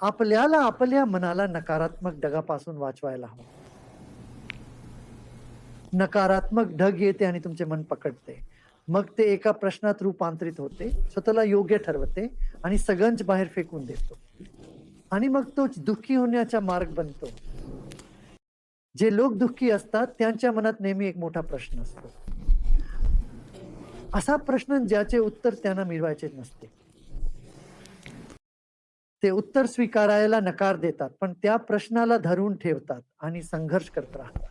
आपल्याला आपल्या मनाला नकारात्मक ढगापासून वाचवायला हवं. नकारात्मक ढग येते आणि तुमचे मन पकडते. मग ते एका प्रश्नात रूपांतरित होते स्वतःला योग्य ठरवते आणि सगंज बाहेर फेकून देतो. आणि मग तो दुःखी होण्याचा मार्ग बनतो. जे लोक दुःखी असतात त्यांच्या मनात नेहमी एक मोठा प्रश्न असतो. असा प्रश्न ज्याचे उत्तर त्यांना मिळवायचे नसते. ते उत्तर स्वीकारायला नकार देतात पण त्या प्रश्नाला धरून ठेवतात आणि संघर्ष करत राहतात.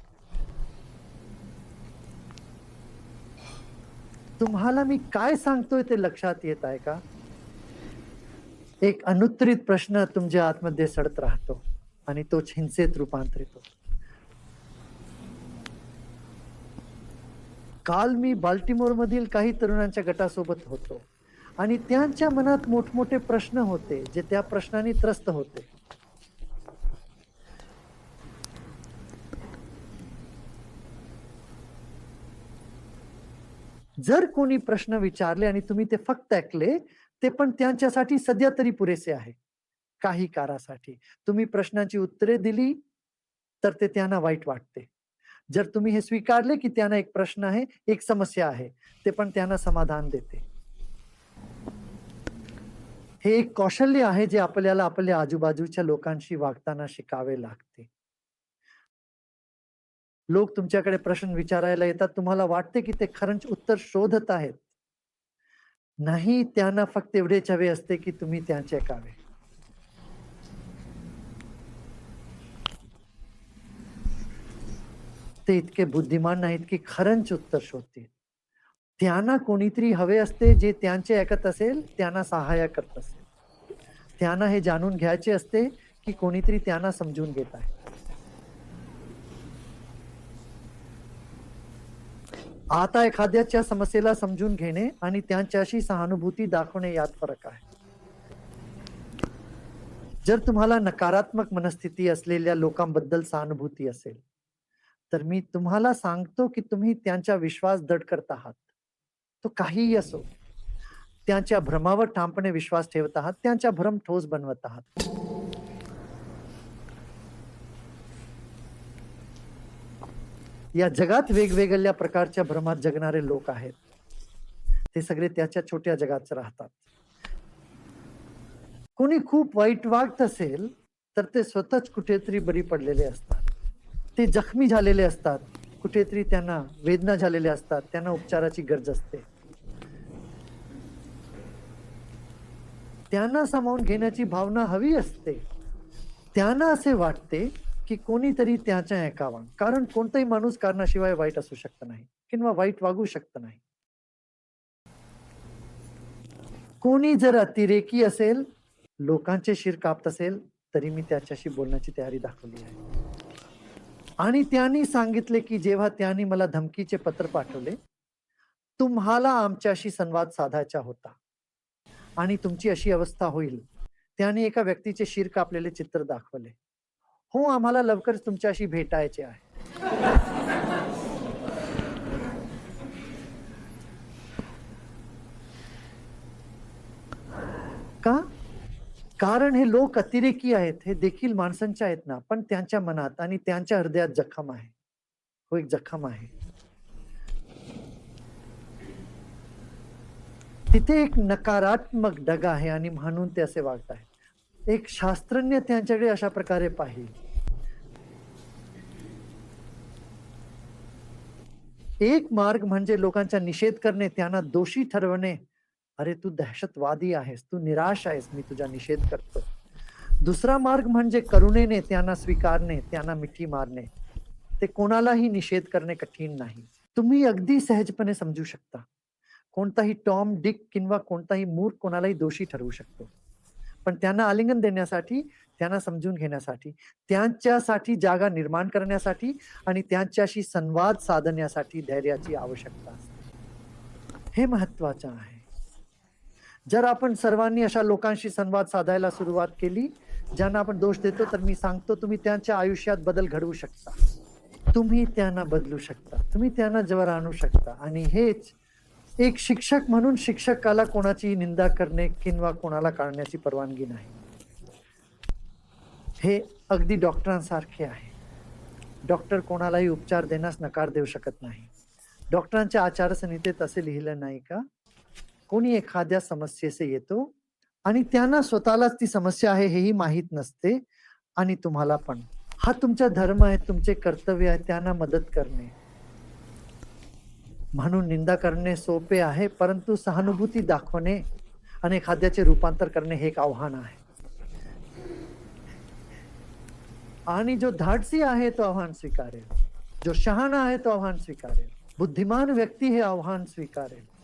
तुम्हाला मी काय सांगतोय ते लक्षात येत आहे का? एक अनुत्तरित प्रश्न तुमच्या आतमध्ये सडत राहतो आणि तो हिंसेत रूपांतरित होतो. काल मी बाल्टिमोरमधील काही तरुणांच्या गटासोबत होतो. आणि त्यांच्या मनात मोठमोठे प्रश्न होते जे त्या प्रश्नाने त्रस्त होते. जर कोणी प्रश्न विचारले आणि तुम्ही ते फक्त ऐकले ते पण त्यांच्यासाठी सध्या तरी पुरेसे आहे. काही कारासाठी तुम्ही प्रश्नांची उत्तरे दिली तर ते त्यांना वाईट वाटते. जर तुम्ही हे स्वीकारले की त्यांना एक प्रश्न आहे एक समस्या आहे ते पण त्यांना समाधान देते. हे एक कौशल्य आहे जे आपल्याला आपल्या आजूबाजूच्या लोकांशी वागताना शिकावे लागते. लोक तुमच्याकडे प्रश्न विचारायला येतात तुम्हाला वाटते की ते खरंच उत्तर शोधत आहेत. नाही त्यांना फक्त एवढेच हवे असते की तुम्ही त्यांचे कावे ते इतके बुद्धिमान नाहीत की खरंच उत्तर शोधतील. त्यांना कोणीतरी हवे असते जे त्यांचे ऐकत असेल त्यांना सहाय्य करत असेल. त्यांना हे जाणून घ्यायचे असते की कोणीतरी त्यांना समजून घेत आहे. आता एखाद्याच्या समस्येला समजून घेणे आणि त्यांच्याशी सहानुभूती दाखवणे यात फरक आहे. जर तुम्हाला नकारात्मक मनस्थिती असलेल्या लोकांबद्दल सहानुभूती असेल तर मी तुम्हाला सांगतो की तुम्ही त्यांचा विश्वास दड करत आहात. तो काहीही असो त्यांच्या भ्रमावर ठामपणे विश्वास ठेवत आहात त्यांचा भ्रम ठोस बनवत आहात. या जगात वेगवेगळ्या प्रकारच्या भ्रमात जगणारे लोक आहेत. ते सगळे त्याच्या छोट्या जगात राहतात. कोणी खूप वाईट वागत असेल तर ते स्वतःच कुठेतरी बरी पडलेले असतात. ते जखमी झालेले असतात. कुठेतरी त्यांना वेदना झालेल्या असतात. त्यांना उपचाराची गरज असते. त्यांना सामावून घेण्याची भावना हवी असते. त्यांना असे वाटते की कोणीतरी त्याच्या ऐकावा. कारण कोणताही माणूस कारणाशिवाय वाईट असू शकत नाही किंवा वाईट वागू शकत नाही. कोणी जर अतिरेकी असेल लोकांचे शिर कापत असेल तरी मी त्याच्याशी बोलण्याची तयारी दाखवली आहे. आणि त्यांनी सांगितले की जेव्हा त्यांनी मला धमकीचे पत्र पाठवले तुम्हाला आमच्याशी संवाद साधायचा होता. आणि तुमची अशी अवस्था होईल. त्याने एका व्यक्तीचे शिर कापलेले चित्र दाखवले. हो आम्हाला लवकरच तुमच्याशी भेटायचे आहे का कारण हे लोक अतिरेकी आहेत हे देखील माणसांच्या आहेत ना पण त्यांच्या मनात आणि त्यांच्या हृदयात जखम आहे. हो एक जखम आहे. तिथे एक नकारात्मक डग आहे आणि म्हणून ते असे वागत आहेत एक शास्त्रज्ञ त्यांच्याकडे अशा प्रकारे पाहिजे एक मार्ग म्हणजे लोकांचा निषेध करणे त्यांना दोषी ठरवणे अरे तू दहशतवादी आहेस तू निराश आहेस मी तुझा निषेध करतो दुसरा मार्ग म्हणजे करुणेने त्यांना स्वीकारणे त्यांना मिठी मारणे. ते कोणालाही निषेध करणे कठीण नाही. तुम्ही अगदी सहजपणे समजू शकता. कोणताही टॉम डिक किंवा कोणताही मूर्ख कोणालाही दोषी ठरवू शकतो. पण त्यांना आलिंगन देण्यासाठी त्यांना समजून घेण्यासाठी त्यांच्यासाठी जागा निर्माण करण्यासाठी आणि त्यांच्याशी संवाद साधण्यासाठी धैर्याची आवश्यकता असते. हे महत्वाचं आहे. जर आपण सर्वांनी अशा लोकांशी संवाद साधायला सुरुवात केली ज्यांना आपण दोष देतो तर मी सांगतो तुम्ही त्यांच्या आयुष्यात बदल घडवू शकता. तुम्ही त्यांना बदलू शकता. तुम्ही त्यांना जवळ आणू शकता. आणि हेच एक शिक्षक म्हणून शिक्षकाला कोणाची निंदा करणे किंवा कोणाला काढण्याची परवानगी नाही. हे अगदी डॉक्टरांसारखे आहे. डॉक्टर कोणालाही उपचार देण्यास नकार देऊ शकत नाही. डॉक्टरांच्या आचारसंहितेत असे लिहिलं नाही का? कोणी एखाद्या समस्येचे येतो आणि त्यांना स्वतःलाच ती समस्या आहे हेही माहीत नसते आणि तुम्हाला पण. हा तुमचा धर्म आहे तुमचे कर्तव्य आहे त्यांना मदत करणे. म्हणून निंदा करणे सोपे आहे परंतु सहानुभूती दाखवणे आणि एखाद्याचे रूपांतर करणे हे एक आव्हान आहे. आणि जो धाडसी आहे तो आव्हान स्वीकारेल. जो शहाणा आहे तो आव्हान स्वीकारेल. बुद्धिमान व्यक्ती हे आव्हान स्वीकारेल.